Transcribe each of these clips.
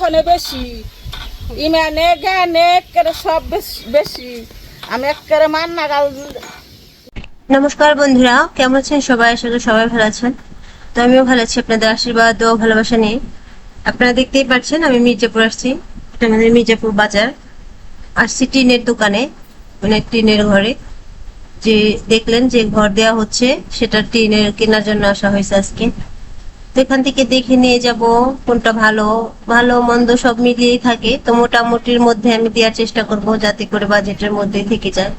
এখনে বেশি। ইমানে জ্ঞানে একেবারে সব বেশ- আমি একেবারে মান্না গাল নমস্কার বন্ধুরা, কেমন আছেন সবাই? আশা করি সবাই ভালো আছেন। তো আমিও ভালো আছি, আপনাদের আশীর্বাদ ও ভালোবাসা নিয়ে। আপনারা দেখতেই পাচ্ছেন, আমি মির্জাপুর আসছি। আমাদের মির্জাপুর বাজার। আসছি টিনের দোকানে মানে টিনের ঘরে, যে দেখলেন যে ঘর দেওয়া হচ্ছে, সেটা টিনের কেনার জন্য আসা হয়েছে আজকে। তো এখান থেকে দেখে নিয়ে যাব, কোনটা ভালো ভালো মন্দ সব মিলিয়েই থাকে, তো মোটামুটির মধ্যে আমি দেওয়ার চেষ্টা করব যাতে করে বাজেটের মধ্যেই থেকে যায়।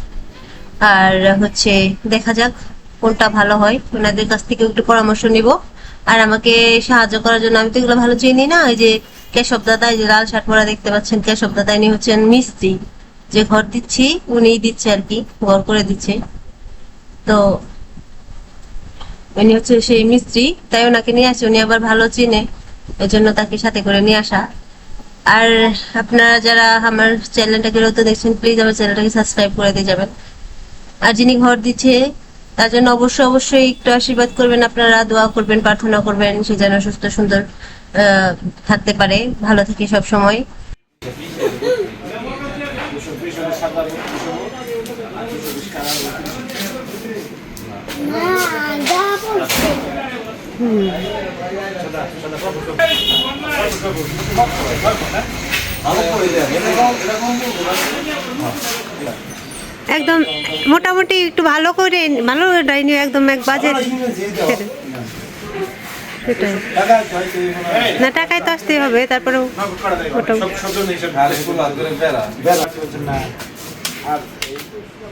আর হচ্ছে দেখা যাক কোনটা ভালো হয়, ওনাদের কাছ থেকে একটু পরামর্শ নিব। আর আমাকে সাহায্য করার জন্য, আমি তো এগুলো ভালো চিনি না, ওই যে কেশব দাদা, এই যে লাল শার্ট পরা দেখতে পাচ্ছেন, কেশব দাদা, ইনি হচ্ছেন মিস্ত্রি। যে ঘর দিচ্ছি, উনিই দিচ্ছে আর কি, ঘর করে দিচ্ছে। তো উনি হচ্ছে সেই মিস্ত্রি, তাই ওনাকে নিয়ে আসে। উনি আবার ভালো চিনে ওই জন্য তাকে সাথে করে নিয়ে আসা। আর আপনারা যারা আমার চ্যানেলটাকে নতুন দেখছেন প্লিজ আমার চ্যানেলটাকে সাবস্ক্রাইব করে দিয়ে যাবেন। আর যিনি ঘর দিচ্ছে, তার জন্য অবশ্যই অবশ্যই একটু আশীর্বাদ করবেন আপনারা, দোয়া করবেন, প্রার্থনা করবেন, সে যেন সুস্থ, সুন্দর থাকতে পারে। ভালো থাকে সব সময়। একদম মোটামুটি একটু ভালো করে ভালো ডাইনি একদম এক বাজেট সেটাই। না টাকায় তো আসতেই হবে তারপরে মোটামুটি।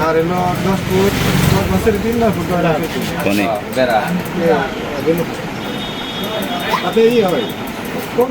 আর এলো দশ ফুট দশ বছর তিন নয় ফুট বেড়া তাতে ই হয় কম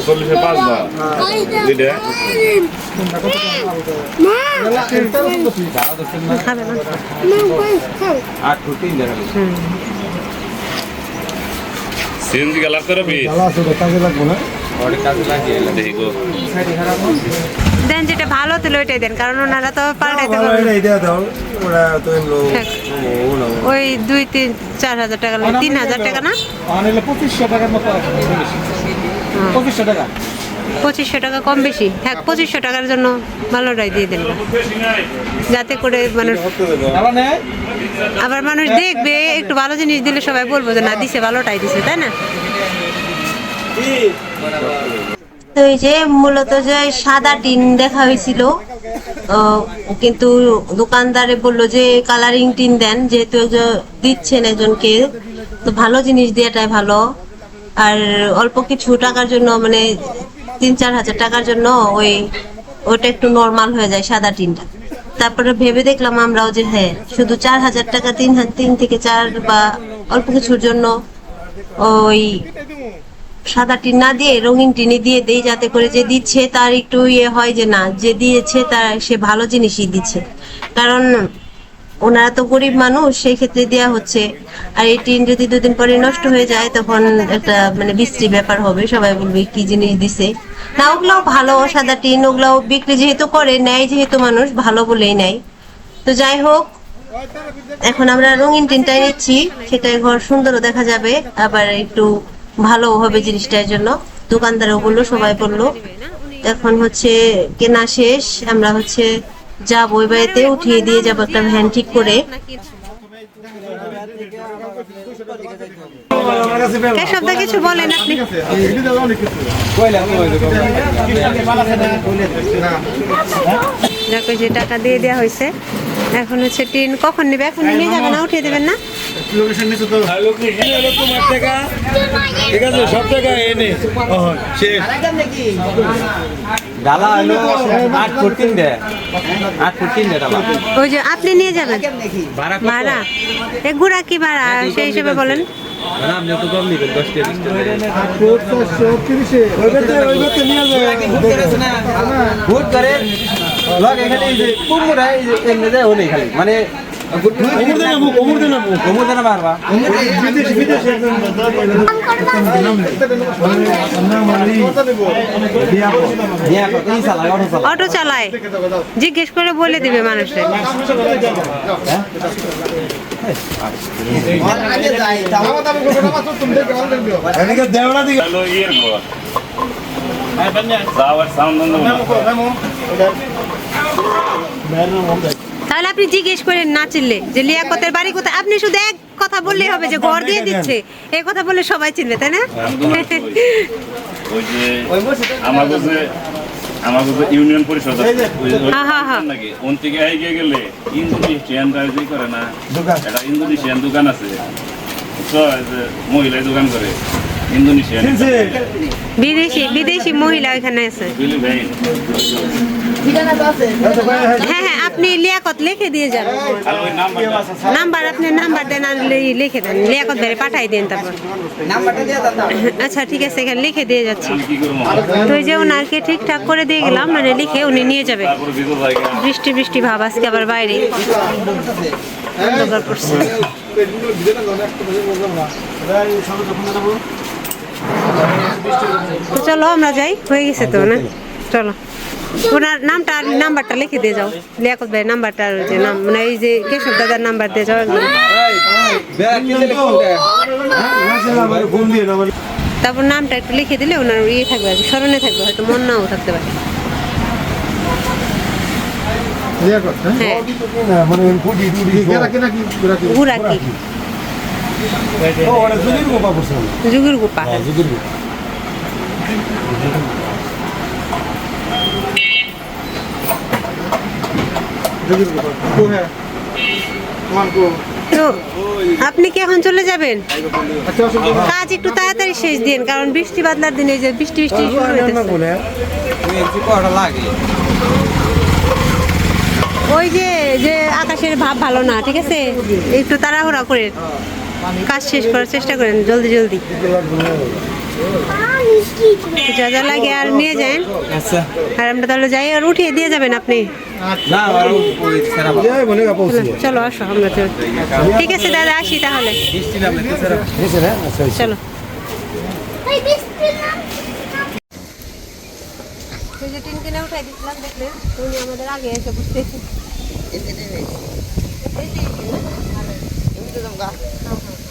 চল্লিশে না। আট দেখালি সিএনজি দেন যেটা ভালো তো ওইটাই দেন কারণ ওনারা তো পাল্টাইতে পারবে এটা এটা দাও ওরা তো এমলো ওই দুই তিন চার হাজার টাকা লাগে তিন হাজার টাকা না? আনিলে পঁচিশশো টাকার মতো আছে পঁচিশশো টাকা। পঁচিশশো টাকা কম বেশি। হ্যাঁ পঁচিশশো টাকার জন্য ভালোটাই দিয়ে দেন যাতে করে মানুষ আবার মানুষ দেখবে একটু ভালো জিনিস দিলে সবাই বলব যে না দিছে ভালোটাই দিছে তাই না? তো এই যে মূলত যে সাদা টিন দেখা হয়েছিল কিন্তু দোকানদারে বলল যে কালারিং টিন দেন যেহেতু একজন দিচ্ছেন একজনকে তো ভালো জিনিস দেওয়াটাই ভালো। আর অল্প কিছু টাকার জন্য মানে তিন, চার হাজার টাকার জন্য ওই, ওটা একটু নর্মাল হয়ে যায়, সাদা টিনটা। তারপরে ভেবে দেখলাম আমরাও যে হ্যাঁ শুধু চার হাজার টাকা, তিন তিন থেকে চার বা অল্প কিছুর জন্য ওই সাদা টিন না দিয়ে, রঙিন টিনে দিয়ে দেই যাতে করে যে দিচ্ছে তার একটু ইয়ে হয় যে না, যে দিয়েছে তার, সে ভালো জিনিসই দিচ্ছে। কারণ ওনারা তো গরিব মানুষ, সেই ক্ষেত্রে দেওয়া হচ্ছে। আর এই টিন যদি দুদিন পরে নষ্ট হয়ে যায়, তখন একটা মানে বিশ্রী ব্যাপার হবে। সবাই বলবে, কি জিনিস দিছে? না, ওগুলাও ভালো, সাদা টিন ওগুলাও বিক্রি যেহেতু করে, নেয় যেহেতু মানুষ, ভালো বলেই নেয়। তো যাই হোক, এখন আমরা রঙিন টিনটাই নিচ্ছি সেটাই ঘর সুন্দরও দেখা যাবে, আবার একটু ভালো হবে জিনিসটার জন্য। দোকানদারও বলল, সবাই বলল। এখন হচ্ছে কেনা শেষ, আমরা হচ্ছে যাব ওই বাড়িতে উঠিয়ে দিয়ে যাব একটা ভ্যান ঠিক করে। কাছে বলেন আপনি? যে যাকে যে টাকা দিয়ে দেওয়া হয়েছে। এখন হচ্ছে টিন কখন নেবে? এখন নিয়ে যাবে না? উঠিয়ে দেবেন না? লোকেশন নিচে তো তোমার টাকা ঠিক আছে সব টাকা এনে। শেষ। ডালা হলো আট ফুট তিন দে। আট ফুট তিন দে ডালা ওই যে আপনি নিয়ে যাবেন? ভাড়া এ গুড়া কি ভাড়া? সেই হিসেবে বলেন। আপনি তো কম নিবেন দশ টাকা ভোট করে লগ এখানে এই যে কুমুরা এই যে এমনি যায় হলে খালি মানে অটো চালায়। জিজ্ঞেস করে বলে দিবে মানুষের ঘর যাওয়ার সাউন্ড তাহলে আপনি জিজ্ঞেস করেন না চিনলে যে লিয়াকতের বাড়ি কোথায়? আপনি শুধু এক কথা বললেই হবে যে ঘর দিয়ে দিচ্ছে। এই কথা বললে সবাই চিনবে তাই না? ওই যে আমাদের যে আমাদের যে ইউনিয়ন পরিষদ আছে, ওই- ওই-। নাকি? ওন থেকে এগিয়ে গেলে ইন্দোনেশিয়ান যে করে না একটা ইন্দোনেশিয়ান দোকান আছে। দোকান করে। ইন্দোনেশিয়ান বিদেশি বিদেশি মহিলা ওইখানে আছে। হ্যাঁ। হ্যাঁ আপনি লিয়াকত লিখে দিয়ে নাম্বারটা নাম্বার আপনি নাম্বার দেন আর লিখে দেন। লিয়াকত বেড়ে পাঠাই দেন তারপর। আচ্ছা ঠিক আছে এখানে লিখে দিয়ে যাচ্ছি। তো ওই যে ওনাকে ঠিকঠাক করে দিয়ে গেলাম মানে লিখে উনি নিয়ে যাবে। বৃষ্টি বৃষ্টি ভাব আজকে আবার বাইরে। অন্ধকার পড়ছে। তো চলো আমরা যাই। হয়ে গেছে তো না? চলো। ওনার নামটা আর নাম্বারটা লিখে দিয়ে যাও। লিয়াকত ভাই নাম্বারটা যে নাম মানে এই যে কেশব দাদার নাম্বার দিয়ে যাও একদম। তারপর নামটা একটু লিখে দিলে ওনার ইয়ে থাকবে আর স্মরণে থাকবে হয়তো মন নাও থাকতে পারে। হ্যাঁ? হ্যাঁ। মানে ফুটি টুটি কেরা কেনা কি কেরা কি গুড়া কি ও ওটা জুগির গোপা করছে যুগের গোপা জুগির গোপা জুগির গোপা কো হ্যাঁ মান কো তো আপনি কি এখন চলে যাবেন? কাজ একটু তাড়াতাড়ি শেষ দিন কারণ বৃষ্টি বাদলার দিনে যে বৃষ্টি বৃষ্টি শুরু ওই যে যে আকাশের ভাব ভালো না ঠিক আছে? একটু তাড়াহুড়া করে কাজ শেষ করার চেষ্টা করেন জলদি জলদি। যা যা লাগে আর নিয়ে যান আচ্ছা। আর আমরা তাহলে যাই আর উঠিয়ে দিয়ে যাবেন আপনি? চলো আসো আমরা ঠিক আছে দাদা আসি তাহলে। আচ্ছা চলো। উঠাই দিচ্ছিলাম দেখলেন উনি আমাদের আগে এসে বুঝতেছি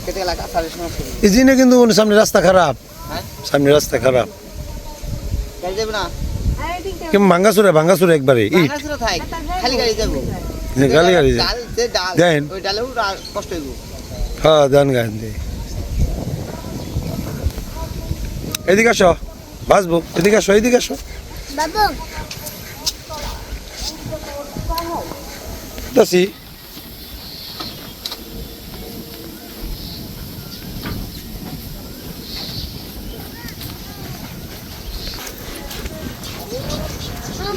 এই কিন্তু সামনে রাস্তা খারাপ। সামনে রাস্তা খারাপ। কেমন ভাঙ্গাসুরে ভাঙ্গাসুরে একবারে ইট। খালি গাড়ি যাব। গালি গাড়ি ডাল দেন। হ্যাঁ দান গান দে। এদিকে আসো বাসবো এদিকে আসো এদিকে আসো। বাবু। দাসি দেখছি দেখছি কারে আমার দেখো না তে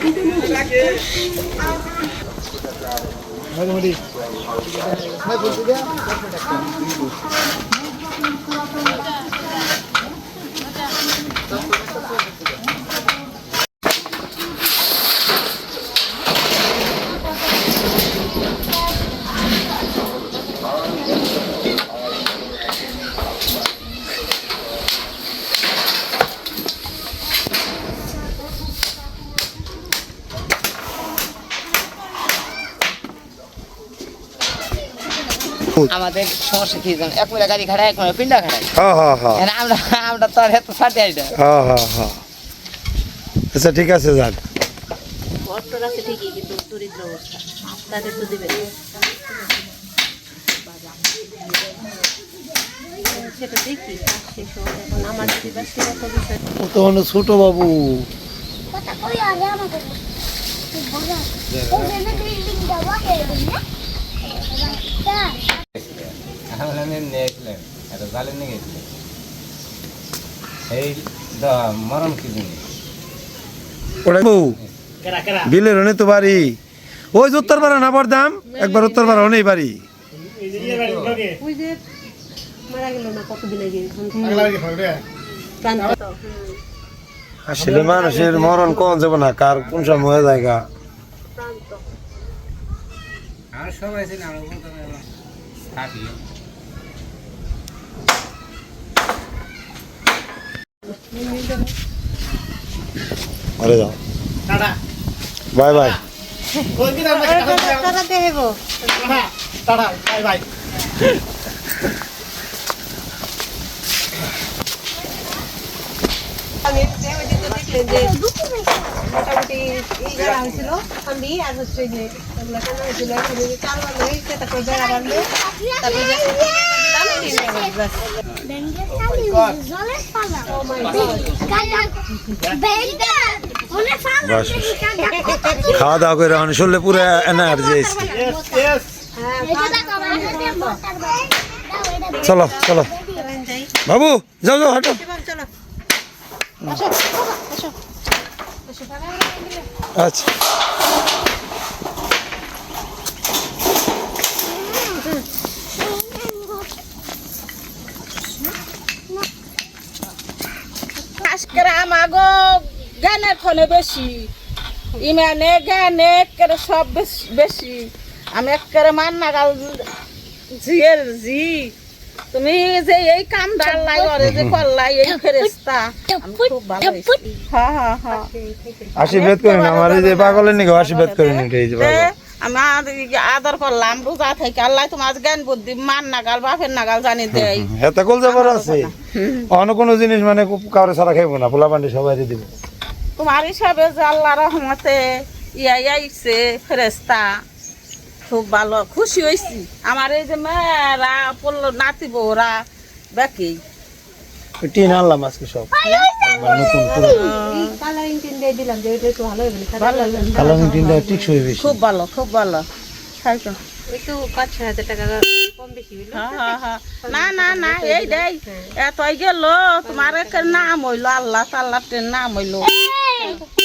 বিলে আমাদের সমস্যা কি জানো? এক মিলা গাড়ি খাড়ায় এক মিলা পিন্ডা খাড়ায়। হ্যাঁ হ্যাঁ হ্যাঁ আমরা আমরা তো আর এত সাথে আইডা হ্যাঁ হ্যাঁ হ্যাঁ আচ্ছা ঠিক আছে যান। অটোর আছে ঠিকই কিন্তু দরিদ্র অবস্থা। তাদের তো দেবে সেটা দেখি কাজ শেষ এখন আমার যদি বা সেরকম বিষয় ও তো ছোট বাবু। কথা কই আগে আমাকে। বিলের হনে তো বাড়ি। ওই যে উত্তর পাড়া না দাম একবার উত্তর পাড়া হনেই বাড়ি। ওই যে মারা গেল না কতদিন আগে? প্রান্ত আসলে মানুষের মরণ কোন যাব না কার কোন সময় জায়গা মরে যাও বাই বাই তারা দেব আমি যে ওই যে তো দেখলেন যে মোটামুটি এই জায়গা হয়েছিল আমি আর হচ্ছে যে ওগুলো কেন হয়েছিল তারপর বান্ধব তারপর খাওয়া দাওয়া করে অনেক শরীরে পুরো এনার্জি চলো চলো। বাবু যাও যাও হাঁটো। আচ্ছা। জ্ঞানের ফোনে বেশি ইমানে জ্ঞানে একেবারে সব বেশ- আমি একেবারে মান্না গাল জিয়ের জি। তুমি যে এই কাম ডাল্লাই করে যে করলাই এই ফেরেস্তা আমি খুব ভালো হয়েছি। হ্যাঁ হ্যাঁ হ্যাঁ আশীর্বাদ করেন আমার এই যে পাগলের নিকে আশীর্বাদ করেন এই যে তে পাগল। আমি আদ- আদর করলাম রোজা থেকে। আল্লাহ তোমার জ্ঞান বুদ্ধি মান নাগাল বাপের নাগাল জানি দেয়। হেতে কল যাবার আছে। অন্য কোনো জিনিস মানে কাউরে ছাড়া খাইবো না পোলা পান্ডি সবাই দিব। তোমার হিসাবে যে আল্লাহ রহমতে ইয়াই আইছে ফেরেস্তা খুব ভালো খুশি হয়েছি আমার এই যে মেয়েরা পড়ল নাতি বউরা বাকি টিন আনলাম আজকে সব। নতুন কালারিং টিন দিয়ে দিলাম যে এটা একটু ভালো হবে। কালারিং টিনটা বেশি খুব ভালো খুব ভালো। তাই তো হ্যাঁ, হ্যাঁ, হ্যাঁ। না না না এই দেই। এতই গেল তোমার নাম হইল আল্লাহ তাল্লাহ নাম হইল। Hey!